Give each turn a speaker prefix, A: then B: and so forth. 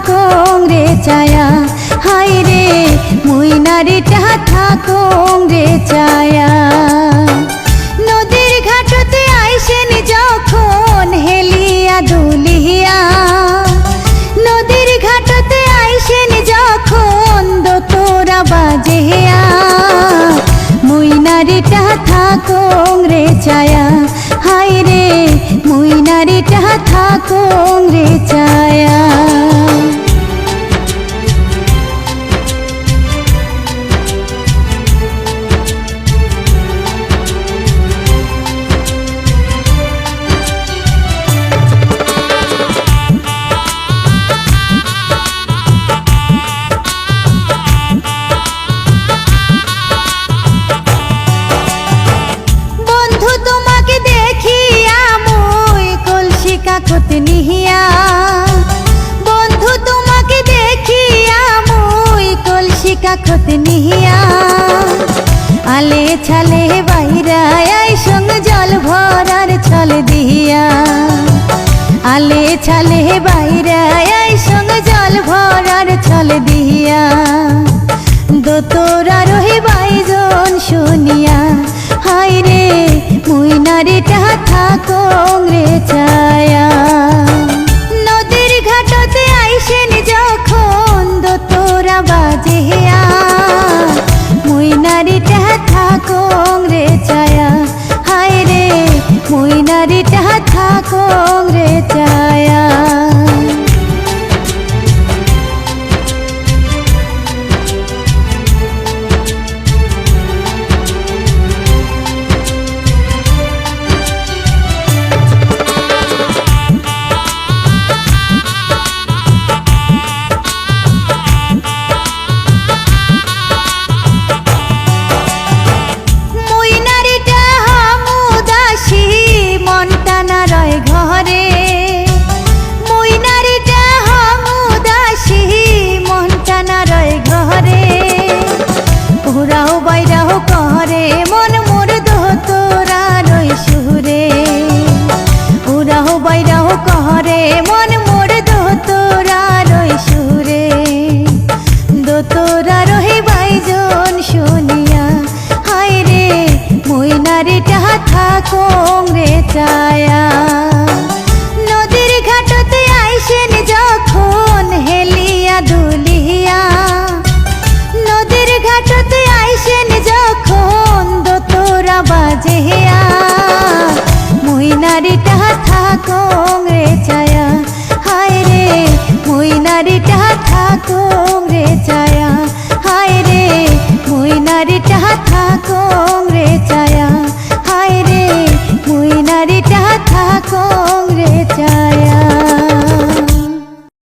A: থাকং রে চায়া। হাই রে, মুই নারীটা থাকং রে চায়া। নদীর ঘাটতে আইসেন যখন হেলিয়া দুলিয়া। নদীর ঘাটতে আইসেন যখন দোতরা বাজেয়া। মুই নারীটা থাকং রে চায়া। হাই রে, মুই নারীটা থাকং রে চায়া। ছালে বাইরা আই সঙ্গ জল ভরার ছল দিয়া। আলে ছালে বাইরা আই সঙ্গ জল ভরার ছল দিয়া। দোতরা রহি বাইজন শুনিয়া হাই রে মুই নারীটা থাকং রে ছায়া। থাকং